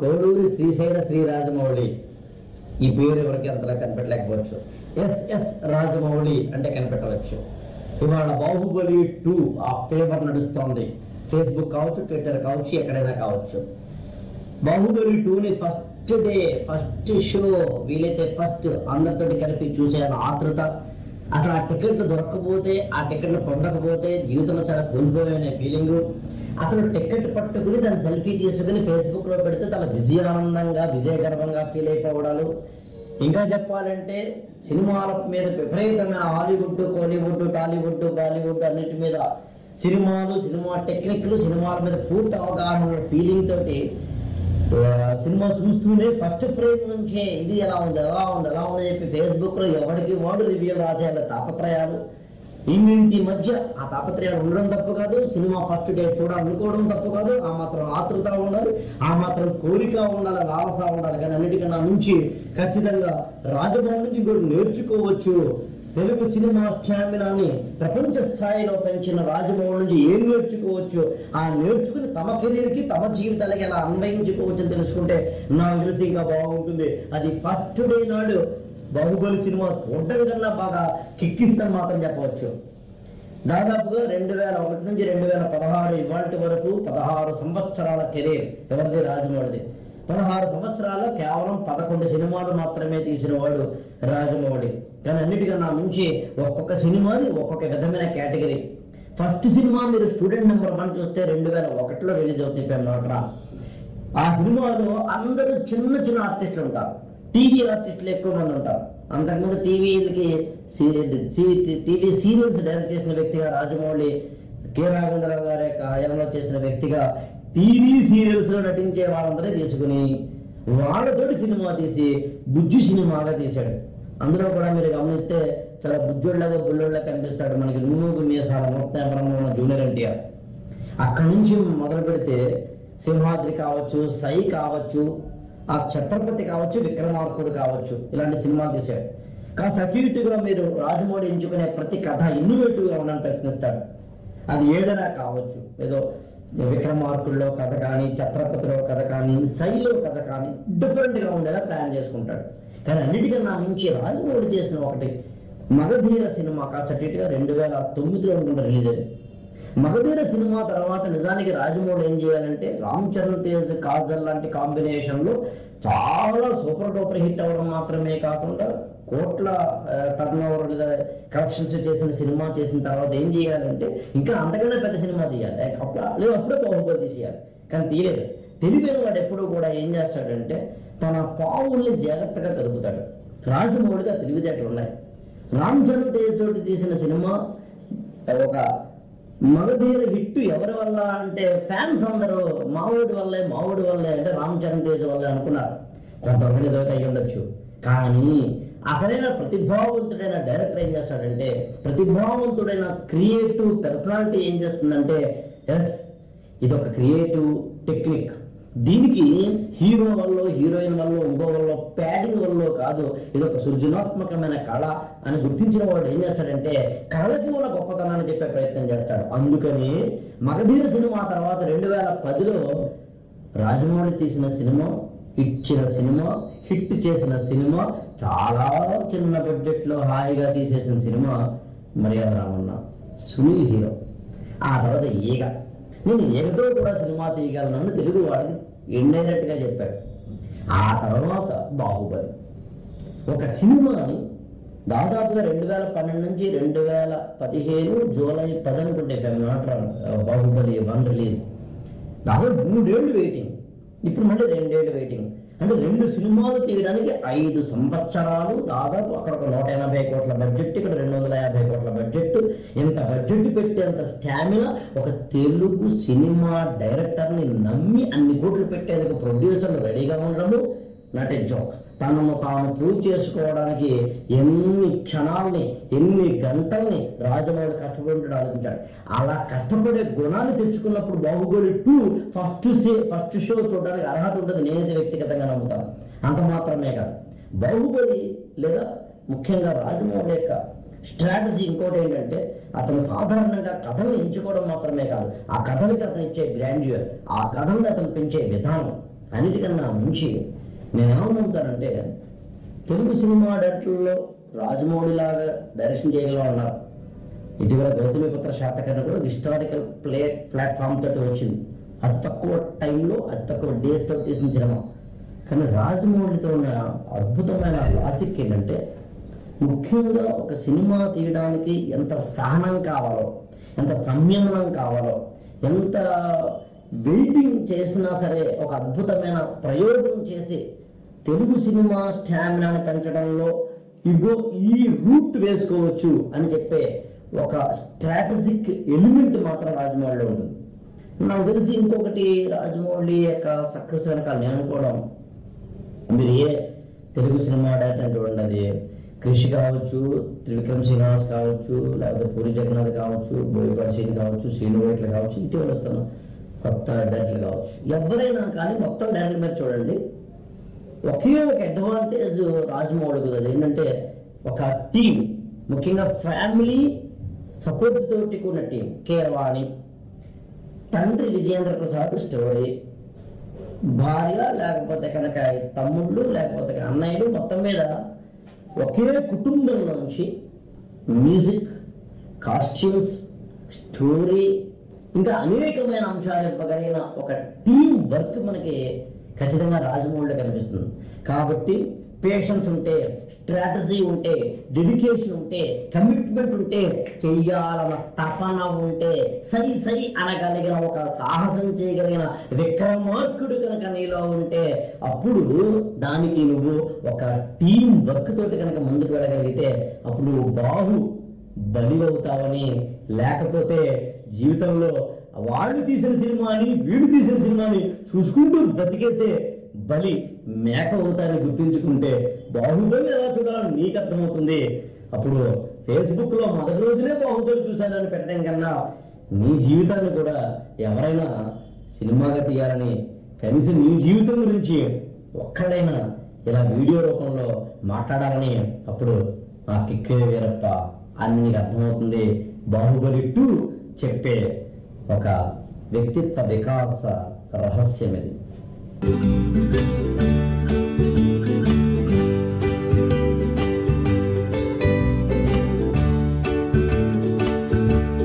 కోడూరి శ్రీశైల శ్రీ రాజమౌళి ఈ పేరు ఎవరికి అంతలా కనిపెట్టలేకపోవచ్చు. ఎస్ఎస్ రాజమౌళి అంటే కనిపెట్టవచ్చు. ఇవాళ బాహుబలి టూ ఆ ఫేవర్ నడుస్తోంది. ఫేస్బుక్ కావచ్చు ట్విట్టర్ కావచ్చు ఎక్కడైనా కావచ్చు. బాహుబలి టూని ఫస్ట్ డే ఫస్ట్ షో వీలైతే ఫస్ట్ అందరితోటి కలిపి చూసే ఆతృత అసలు ఆ టికెట్లు దొరకకపోతే ఆ టికెట్లు పొందకపోతే జీవితంలో చాలా కోల్పోయానే ఫీలింగ్ అసలు టికెట్ పట్టుకుని దాన్ని సెల్ఫీ తీసుకుని ఫేస్బుక్లో పెడితే చాలా విజయ ఆనందంగా విజయగర్వంగా ఫీల్ అయిపోవడాలు ఇంకా చెప్పాలంటే సినిమాల మీద విపరీతమైన హాలీవుడ్ కోలీవుడ్ టాలీవుడ్ బాలీవుడ్ అన్నిటి మీద సినిమాలు సినిమా టెక్నిక్లు సినిమాల మీద పూర్తి అవగాహన ఫీలింగ్ తోటి సినిమా చూస్తూనే ఫస్ట్ ఫ్రేమ్ నుంచే ఇది ఎలా ఉంది ఎలా ఉంది ఎలా ఉంది చెప్పి ఫేస్బుక్లో ఎవరికి వాడు రివ్యూలు రాసేయాలి తాపత్రయాలు. ఇన్నింటి మధ్య ఆ తాపత్రయాలు ఉండడం తప్పు కాదు సినిమా ఫస్ట్ డే చూడాలనుకోవడం తప్పు కాదు ఆ మాత్రం ఆతృత ఉండాలి ఆ మాత్రం కోరిక ఉండాలి లాలస ఉండాలి. కానీ అన్నిటికన్నా నుంచి ఖచ్చితంగా రాజభవన్ నుంచి కూడా నేర్చుకోవచ్చు తెలుగు సినిమా స్టామినాని ప్రపంచ స్థాయిలో పెంచిన రాజమౌళి నుంచి ఏం నేర్చుకోవచ్చు? ఆ నేర్చుకుని తమ కెరీర్కి తమ జీవితాలకి ఎలా అన్వయించుకోవచ్చు అని తెలుసుకుంటే నాకు తెలిసి ఇంకా బాగుంటుంది. అది ఫస్ట్ డే నాడు బాహుబలి సినిమా చూడటం కన్నా బాగా కిక్కిస్తాం మాత్రం చెప్పవచ్చు. దాదాపుగా రెండు వేల ఒకటి నుంచి రెండు వేల పదహారు ఇవాటి వరకు పదహారు సంవత్సరాల కెరీర్ ఎవరిది? రాజమౌళిది. పదహారు సంవత్సరాల్లో కేవలం పదకొండు సినిమాలు మాత్రమే తీసిన వాడు రాజమౌళి. కానీ అన్నిటికన్నా మించి ఒక్కొక్క సినిమాది ఒక్కొక్క విధమైన కేటగిరీ. ఫస్ట్ సినిమా మీరు స్టూడెంట్ నెంబర్ వన్ చూస్తే రెండు వేల ఒకటిలో రిలీజ్ అవుతుంది ఫేమ్ ఆ సినిమాలో అందరూ చిన్న చిన్న ఆర్టిస్టులు ఉంటారు. టీవీ ఆర్టిస్టులు ఎక్కువ మంది ఉంటారు. అంతకుముందు టీవీలకి టీవీ సీరియల్స్ డైరెక్ట్ చేసిన వ్యక్తిగా రాజమౌళి కె రాఘవేంద్రరావు గారి యొక్క హయాంలో చేసిన వ్యక్తిగా టీవీ సీరియల్స్లో నటించే వాళ్ళందరూ తీసుకుని వాళ్ళతోటి సినిమా తీసి బుజ్జి సినిమాగా తీశాడు. అందులో కూడా మీరు గమనిస్తే చాలా బుజ్జోళ్ళగా బుల్లోళ్ళగా కనిపిస్తాడు మనకి నూనూగు మీసాల మొత్తం బ్రహ్మ జూనియర్ ఎన్టీఆర్. అక్కడి నుంచి మొదలు పెడితే సింహాద్రి కావచ్చు సై కావచ్చు ఆ ఛత్రపతి కావచ్చు విక్రమార్కుడు కావచ్చు ఇలాంటి సినిమాలు తీశాడు. కానీ అటు మీరు రాజమౌళి ఎంచుకునే ప్రతి కథ ఇన్నోవేటివ్గా ఉండడానికి ప్రయత్నిస్తాడు. అది ఏదైనా కావచ్చు. ఏదో విక్రమార్కుల్లో కథ కానీ ఛత్రపతిలో కథ కానీ శైలిలో కథ కానీ డిఫరెంట్గా ఉండేలా ప్లాన్ చేసుకుంటాడు. కానీ అన్నిటికన్నా మించి రాజమౌళి చేసిన ఒకటి మగధీర సినిమా కాస్త ఇటుగా రెండు వేల తొమ్మిదిలో అనుకుంటా రిలీజ్ అయింది మగధీర సినిమా తర్వాత నిజానికి రాజమౌళి ఏం చేయాలంటే రామ్ చరణ్ తేజ్ కాజల్ లాంటి కాంబినేషన్లో చాలా సూపర్ డూపర్ హిట్ అవ్వడం మాత్రమే కాకుండా కోట్ల టర్న్ ఓవర్ కలెక్షన్స్ చేసిన సినిమా చేసిన తర్వాత ఏం చేయాలంటే ఇంకా అంతకన్నా పెద్ద సినిమా తీయాలి. అప్పుడు లేదు అప్పుడే బాహుబలి తీసేయాలి. కానీ తీయలేదు. తెలివైన వాడు ఎప్పుడూ కూడా ఏం చేస్తాడంటే తన పావుల్ని జాగ్రత్తగా కలుపుతాడు రాజమౌళిగా తెలివితేటలు ఉన్నాయి రామ్ చరణ్ తేజ్ తోటి తీసిన సినిమా ఒక మగధీర హిట్ ఎవరి వల్ల అంటే ఫ్యాన్స్ అందరూ మావోడి వల్లే మావోడి వల్లే అంటే రామ్ చరణ్ తేజ్ వల్లే అనుకున్నారు. కొంతవరకు నిజమైతే అయ్యి ఉండొచ్చు. కానీ అసలైన ప్రతిభావంతుడైన డైరెక్టర్ ఏం చేస్తాడంటే ప్రతిభావంతుడైన క్రియేటివ్ పర్సనాలిటీ ఏం చేస్తుందంటే ఎస్ ఇది ఒక క్రియేటివ్ టెక్నిక్. దీనికి హీరో వల్ల హీరోయిన్ వల్ల ఇంకో వల్ల ప్యాడింగ్ వల్ల కాదు ఇది ఒక సృజనాత్మకమైన కళ అని గుర్తించిన వాడు ఏం చేస్తాడంటే కళకి ఉన్న గొప్పతనాన్ని చెప్పే ప్రయత్నం చేస్తాడు. అందుకని మగధీర సినిమా తర్వాత రెండు వేల పదిలో రాజమౌళి తీసిన సినిమా ఇచ్చిన సినిమా హిట్ చేసిన సినిమా చాలా చిన్న బడ్జెట్లో హాయిగా తీసేసిన సినిమా మర్యాద రామన్న సునీల్ హీరో. ఆ తర్వాత ఈగ. నేను ఏదో కూడా సినిమా తీయగలను తెలుగు వాళ్ళకి ఎండైనట్టుగా చెప్పాడు. ఆ తర్వాత బాహుబలి. ఒక సినిమాని దాదాపుగా రెండు వేల పన్నెండు నుంచి రెండు వేల పదిహేను జూలై పది అనుకుంటే five not Baahubali one release. దాదాపు మూడేళ్ళు వెయిటింగ్ ఇప్పుడు మళ్ళీ రెండేళ్ళు వెయిటింగ్ అంటే రెండు సినిమాలు తీయడానికి ఐదు సంవత్సరాలు దాదాపు అక్కడ ఒక నూట ఎనభై కోట్ల బడ్జెట్ ఇక్కడ రెండు వందల యాభై కోట్ల బడ్జెట్ ఇంత బడ్జెట్ పెట్టేంత స్టామినా ఒక తెలుగు సినిమా డైరెక్టర్ని నమ్మి అన్ని కోట్లు పెట్టేందుకు ప్రొడ్యూసర్లు రెడీగా ఉండడము నాట్ ఏ జోక్ తనను తాను ప్రూవ్ చేసుకోవడానికి ఎన్ని క్షణాల్ని ఎన్ని గంటల్ని రాజమౌళి కష్టపడి ఆలోచించాడు. అలా కష్టపడే గుణాన్ని తెచ్చుకున్నప్పుడు Baahubali two first say first show చూడడానికి అర్హత ఉంటుంది. నేనైతే వ్యక్తిగతంగా నమ్ముతాను. అంత మాత్రమే కాదు. బాహుబలి లేదా ముఖ్యంగా రాజమౌళి యొక్క స్ట్రాటజీ ఇంకోటి ఏంటంటే అతను సాధారణంగా కథలు ఎంచుకోవడం మాత్రమే కాదు. ఆ కథలకి అతను ఇచ్చే గ్రాండ్యూర్ ఆ కథల్ని అతను పెంచే విధానం అన్నిటికన్నా మించి నేను ఏమనుకుంటానంటే తెలుగు సినిమా డైరెక్టర్లో రాజమౌళి లాగా డైరెక్షన్ చేయగలం అన్నారు. ఇటీవల గౌతమిపుత్ర శాతకర్ణ కూడా హిస్టారికల్ ప్లే ప్లాట్ఫామ్ తోటి వచ్చింది. అతి తక్కువ టైంలో అతి తక్కువ డేస్ తోటి తీసిన సినిమా. కానీ రాజమౌళితో ఉన్న అద్భుతమైన లాజిక్ ఏంటంటే ముఖ్యంగా ఒక సినిమా తీయడానికి ఎంత సహనం కావాలో ఎంత సంయమనం కావాలో ఎంత వెయిటింగ్ చేసినా సరే ఒక అద్భుతమైన ప్రయోగం చేసి తెలుగు సినిమా స్టామినాను పెంచడంలో ఇగో ఈ రూట్ వేసుకోవచ్చు అని చెప్పే ఒక స్ట్రాటజిక్ ఎలిమెంట్ మాత్రం రాజమౌళిలో ఉంటుంది. నాకు తెలిసి ఇంకొకటి రాజమౌళి యొక్క సక్సెస్ వెనకాల నేను అనుకోవడం మీరు ఏ తెలుగు సినిమా డైరెక్టర్ చూడండి అది కృషి కావచ్చు త్రివిక్రమ్ శ్రీనివాస్ కావచ్చు లేకపోతే పూరి జగన్నాథ్ కావచ్చు బోయపాటి శ్రీని కావచ్చు శ్రీను వైట్ల కావచ్చు ఇటీవల వస్తున్నాం కొత్త డైరెక్టర్లు కావచ్చు. ఎవరైనా కానీ మొత్తం డైరెక్టర్ మీద చూడండి. ఒకే ఒక అడ్వాంటేజ్ రాజమౌళికి ఉంది. అది ఏంటంటే ఒక టీం ముఖ్యంగా ఫ్యామిలీ సపోర్ట్ తోటి కూడిన టీం కీరవాణి తండ్రి విజయేంద్ర ప్రసాద్ స్టోరీ భార్య లేకపోతే కనుక తమ్ముళ్ళు లేకపోతే అన్నయ్యలు మొత్తం మీద ఒకే కుటుంబం నుంచి మ్యూజిక్ కాస్ట్యూమ్స్ స్టోరీ ఇంకా అనేకమైన అంశాలు ఇవ్వగలిగిన ఒక టీం వర్క్ మనకి ఖచ్చితంగా రాజమౌళిలో కనిపిస్తుంది. కాబట్టి పేషెన్స్ ఉంటే స్ట్రాటజీ ఉంటే డెడికేషన్ ఉంటే కమిట్మెంట్ ఉంటే చెయ్యాలన్న తపన ఉంటే సరి సరి అనగలిగిన ఒక సాహసం చేయగలిగిన విక్రమార్కుడు కనుక నీలో ఉంటే అప్పుడు దానికి నువ్వు ఒక టీం వర్క్ తోటి కనుక ముందుకు వెళ్ళగలిగితే అప్పుడు నువ్వు బాహు బలివవుతావని లేకపోతే జీవితంలో వాళ్ళు తీసిన సినిమాని వీడు తీసిన సినిమాని చూసుకుంటూ బతికేసే బలి మేక అవుతాయని గుర్తుంచుకుంటే బాహుబలి ఎలా చూడాలని నీకు అర్థమవుతుంది. అప్పుడు ఫేస్బుక్లో మొదటి రోజునే బాహుబలి చూశానని పెట్టడం కన్నా నీ జీవితాన్ని కూడా ఎవరైనా సినిమాగా తీయాలని కనీసం నీ జీవితం గురించి ఒక్కడైనా ఇలా వీడియో రూపంలో మాట్లాడాలని అప్పుడు ఆ కిక్కే వీరప్ప అని నీకు అర్థమవుతుంది. బాహుబలి టూ చెప్పే ఒక వ్యక్తిత్వ వికాస రహస్యం ఇది